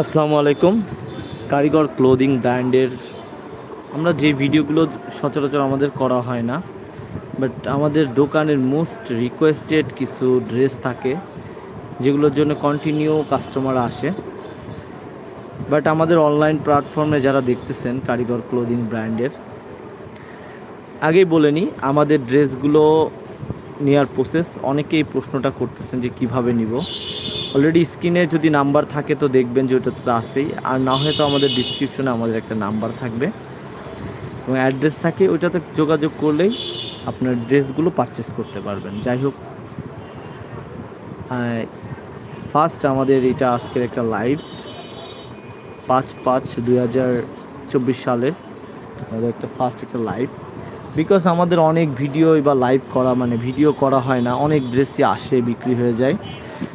আসসালামু আলাইকুম। কারিগর ক্লোদিং ব্র্যান্ডের আমরা যে ভিডিওগুলো সচরাচর আমাদের করা হয় না, বাট আমাদের দোকানের মোস্ট রিকোয়েস্টেড কিছু ড্রেস থাকে, যেগুলোর জন্য কন্টিনিউ কাস্টমার আসে। বাট আমাদের অনলাইন প্ল্যাটফর্মে যারা দেখতেছেন কারিগর ক্লোদিং ব্র্যান্ডের, আগেই বলে নিই, আমাদের ড্রেসগুলো নেওয়ার প্রসেস অনেকেই প্রশ্নটা করতেছেন যে কীভাবে নিব। অলরেডি স্ক্রিনে যদি নাম্বার থাকে তো দেখবেন যে ওটা তো আসেই আর না হয়তো আমাদের ডিসক্রিপশনে আমাদের একটা নাম্বার থাকবে। এবং অ্যাড্রেস থাকে, ওইটাতে যোগাযোগ করলেই আপনার ড্রেসগুলো পারচেস করতে পারবেন। যাই হোক ফার্স্ট আমাদের এটা আজকের একটা লাইভ পাঁচ পাঁচ দুই হাজার চব্বিশ সালের আমাদের একটা ফার্স্ট একটা লাইভ বিকজ আমাদের অনেক ভিডিও বা লাইভ করা মানে ভিডিও করা হয় না, অনেক ড্রেসই আসে, বিক্রি হয়ে যায়।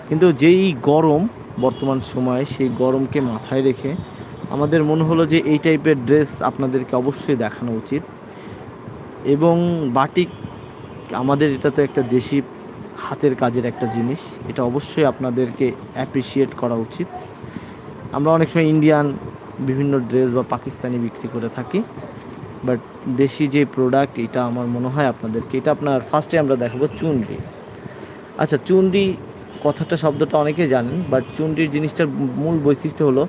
কিন্তু যেই গরম বর্তমান সময়ে, সেই গরমকে মাথায় রেখে আমাদের মনে হলো যে এই টাইপের ড্রেস আপনাদেরকে অবশ্যই দেখানো উচিত। এবং বাটিক আমাদের এটা তো একটা দেশি হাতের কাজের একটা জিনিস, এটা অবশ্যই আপনাদেরকে অ্যাপ্রিসিয়েট করা উচিত। আমরা অনেক সময় ইন্ডিয়ান বিভিন্ন ড্রেস বা পাকিস্তানি বিক্রি করে থাকি বাট দেশি যে প্রোডাক্ট এটা আমার মনে হয় আপনাদেরকে, এটা আপনার ফার্স্টে আমরা দেখাবো চুনরি। আচ্ছা চুনরি কথাটা, শব্দটা অনেকে জানেন বাট চুনরির জিনিসটার মূল বৈশিষ্ট্য হলো,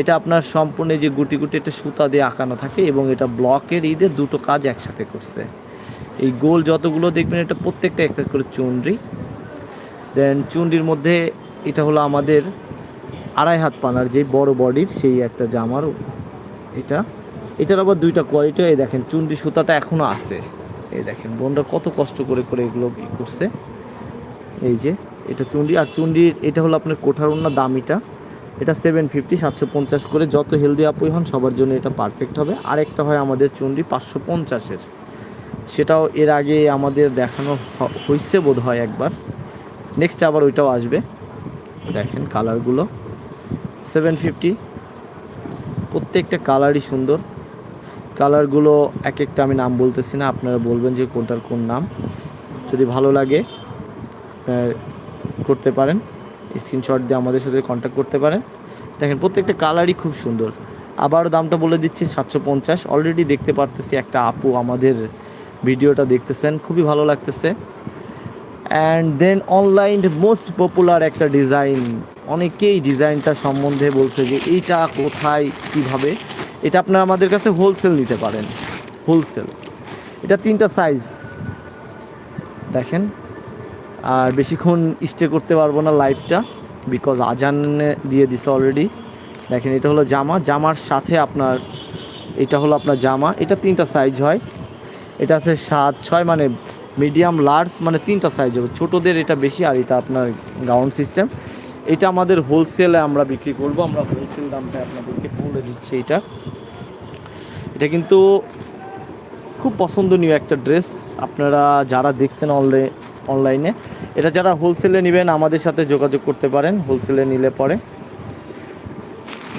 এটা আপনার সম্পূর্ণ যে গুটি গুটি একটা সুতা দিয়ে আঁকানো থাকে এবং এটা ব্লকের ঈদে দুটো কাজ একসাথে করছে। এই গোল যতগুলো দেখবেন, এটা প্রত্যেকটা একটা করে চুনরি। দেন চুনরির মধ্যে এটা হলো আমাদের আড়াই হাত পানার যে বড় বডির সেই একটা জামার এটা। এটার আবার দুইটা কোয়ালিটি এই দেখেন, চুনরি সুতাটা এখনও আছে। এই দেখেন, বোনরা কত কষ্ট করে করে এগুলো করছে। এই যে এটা চুন্ডি, আর চুন্ডির এটা হলো আপনার কোঠার অন্য দামিটা। এটা সেভেন ফিফটি সাতশো পঞ্চাশ করে যত হেলদি আপুই হন, সবার জন্য এটা পারফেক্ট হবে। আরেকটা হয় আমাদের চুন্ডি পাঁচশো পঞ্চাশের। সেটাও এর আগে আমাদের দেখানো হয়েছে বোধ হয় একবার। নেক্সট আবার ওইটাও আসবে। দেখেন কালারগুলো সেভেন ফিফটি প্রত্যেকটা কালারই সুন্দর। কালারগুলো এক একটা আমি নাম বলতেছি না, আপনারা বলবেন যে কোনটার কোন নাম। যদি ভালো লাগে করতে পারেন। স্ক্রিনশট দিয়ে আমাদের সাথে কন্ট্যাক্ট করতে পারেন। দেখেন, প্রত্যেকটা কালারই খুব সুন্দর। আবারও দামটা বলে দিচ্ছি, সাতশো পঞ্চাশ। অলরেডি দেখতে পারতেছি একটা আপু আমাদের ভিডিওটা দেখতেছেন। খুবই ভালো লাগতেছে। And then online most popular একটা ডিজাইন অনেকেই ডিজাইনটা সম্বন্ধে বলছে যে, এইটা কোথায়, কীভাবে? এটা আপনারা আমাদের কাছে হোলসেল নিতে পারেন। হোলসেল এটা তিনটা সাইজ দেখেন আর বেশিক্ষণ স্টে করতে পারব না লাইভটা বিকজ আজান দিয়ে দিছে অলরেডি দেখেন, এটা হলো জামা। জামার সাথে আপনার, এটা হলো আপনার জামা। এটা তিনটা সাইজ হয়। এটা আছে সাত, ছয় মানে মিডিয়াম লার্জ মানে তিনটা সাইজ হবে। ছোটোদের এটা বেশি আর এটা আপনার গাউন সিস্টেম এটা আমাদের হোলসেলে আমরা বিক্রি করব। আমরা হোলসেল দামটা আপনাদেরকে বলে দিচ্ছি এটা। এটা কিন্তু খুব পছন্দনীয় একটা ড্রেস আপনারা যারা দেখছেন অনলাইন অনলাইনে এটা যারা হোলসেলে নেবেন, আমাদের সাথে যোগাযোগ করতে পারেন হোলসেলে নিলে পরে।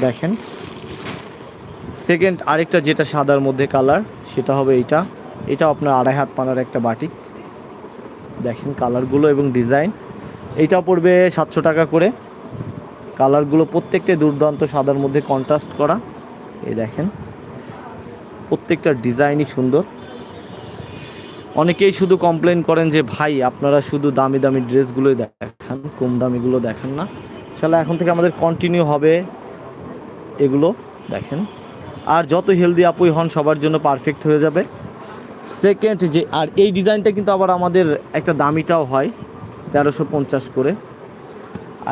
দেখেন। সেকেন্ড আরেকটা যেটা সাদার মধ্যে কালার সেটা হবে এইটা। এটা আপনার আড়াই হাত পানার একটা বাটিক দেখেন কালারগুলো এবং ডিজাইন এইটা পড়বে সাতশো টাকা করে। কালারগুলো প্রত্যেকটাই দুর্দান্ত সাদার মধ্যে কন্ট্রাস্ট করা। এই দেখেন। প্রত্যেকটা ডিজাইনই সুন্দর। অনেকেই শুধু কমপ্লেন করেন যে, ভাই, আপনারা শুধু দামি দামি ড্রেসগুলোই দেখান, কম দামিগুলো দেখান না। তাহলে এখন থেকে আমাদের কন্টিনিউ হবে এগুলো, দেখেন। আর যত হেলদি আপুই হন, সবার জন্য পারফেক্ট হয়ে যাবে। সেকেন্ড যে, আর এই ডিজাইনটা কিন্তু আবার আমাদের একটা দামিটাও হয়, তেরোশো পঞ্চাশ করে।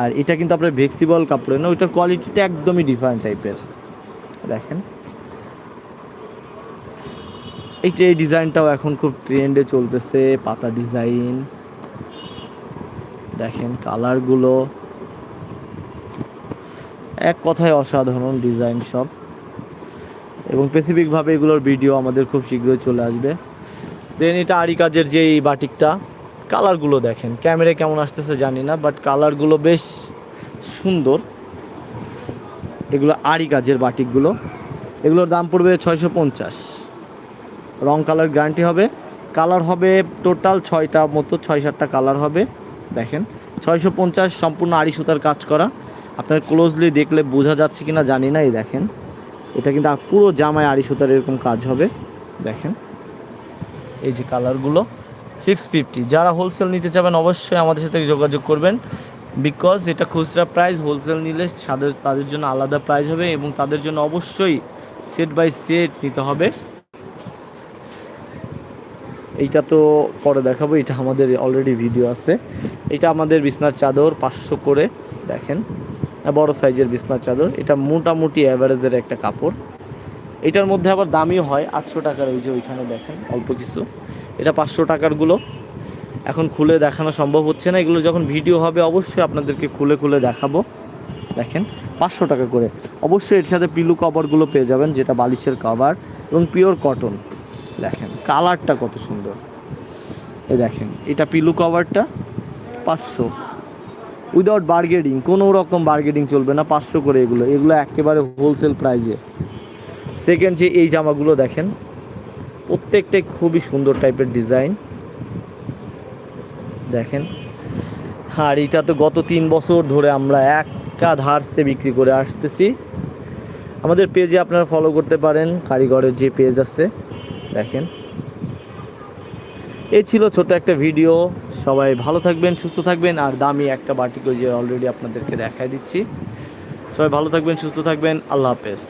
আর এটা কিন্তু আপনার ভেক্সিবল কাপড়ের না? ওইটার কোয়ালিটিটা একদমই ডিফারেন্ট টাইপের দেখেন। এইটা এই ডিজাইনটাও এখন খুব ট্রেন্ডে চলতেছে, পাতা ডিজাইন। দেখেন কালারগুলো। এক কথায় অসাধারণ ডিজাইন সব। এবং স্পেসিফিকভাবে এগুলোর ভিডিও আমাদের খুব শীঘ্রই চলে আসবে। দেন এটা আরি কাজের যে এই বাটিকটা, কালারগুলো দেখেন। ক্যামেরায় কেমন আসতেছে জানি না বাট কালারগুলো বেশ সুন্দর। এগুলো আরি কাজের বাটিকগুলো। এগুলোর দাম পড়বে ছয়শো পঞ্চাশ। রং কালার গ্যারান্টি হবে। কালার হবে টোটাল ছয়টা মতো, ছয় সাতটা কালার হবে। দেখেন, ছয়শো পঞ্চাশ সম্পূর্ণ আড়ি সুতার কাজ করা। আপনার ক্লোজলি দেখলে বোঝা যাচ্ছে কি না জানি না, এই দেখেন। এটা কিন্তু পুরো জামায় আড়ি সুতার এরকম কাজ হবে। দেখেন, এই যে কালারগুলো সিক্স ফিফটি যারা হোলসেল নিতে চাবেন অবশ্যই আমাদের সাথে যোগাযোগ করবেন। বিকজ এটা খুচরা প্রাইস হোলসেল নিলে তাদের তাদের জন্য আলাদা প্রাইস হবে এবং তাদের জন্য অবশ্যই সেট বাই সেট নিতে হবে। এইটা তো পরে দেখাবো, এটা আমাদের অলরেডি ভিডিও আছে। এটা আমাদের বিছনার চাদর, পাঁচশো করে, দেখেন। বড় সাইজের বিছনার চাদর, এটা মোটামুটি অ্যাভারেজের একটা কাপড়। এটার মধ্যে আবার দামিও হয়, আটশো টাকার ওই যে ওইখানে দেখেন, অল্প কিছু। এটা পাঁচশো টাকারগুলো। এখন খুলে দেখানো সম্ভব হচ্ছে না, এগুলো যখন ভিডিও হবে, অবশ্যই আপনাদেরকে খুলে খুলে দেখাবো। দেখেন, পাঁচশো টাকা করে। অবশ্যই এর সাথে পিলু কভারগুলো পেয়ে যাবেন, যেটা বালিশের কভার এবং পিওর কটন দেখেন, কালারটা কত সুন্দর। এ দেখেন, এটা পিলু কভারটা, পাঁচশো। উইদাউট বার্গেডিং কোনো রকম বার্গেডিং চলবে না, পাঁচশো করে এগুলো। এগুলো একেবারে হোলসেল প্রাইজে সেকেন্ড যে এই জামাগুলো দেখেন, প্রত্যেকটাই খুবই সুন্দর টাইপের ডিজাইন দেখেন, আর এটা তো গত তিন বছর ধরে আমরা একা ধারসে বিক্রি করে আসতেছি। আমাদের পেজে আপনারা ফলো করতে পারেন, কারিগরের যে পেজ আছে। দেখেন। এই ছিল ছোট একটা ভিডিও। সবাই ভালো থাকবেন, সুস্থ থাকবেন, আর দামি একটা বাটিকে যে অলরেডি আপনাদেরকে দেখাই দিচ্ছি। সবাই ভালো থাকবেন, সুস্থ থাকবেন, আল্লাহ হাফেজ।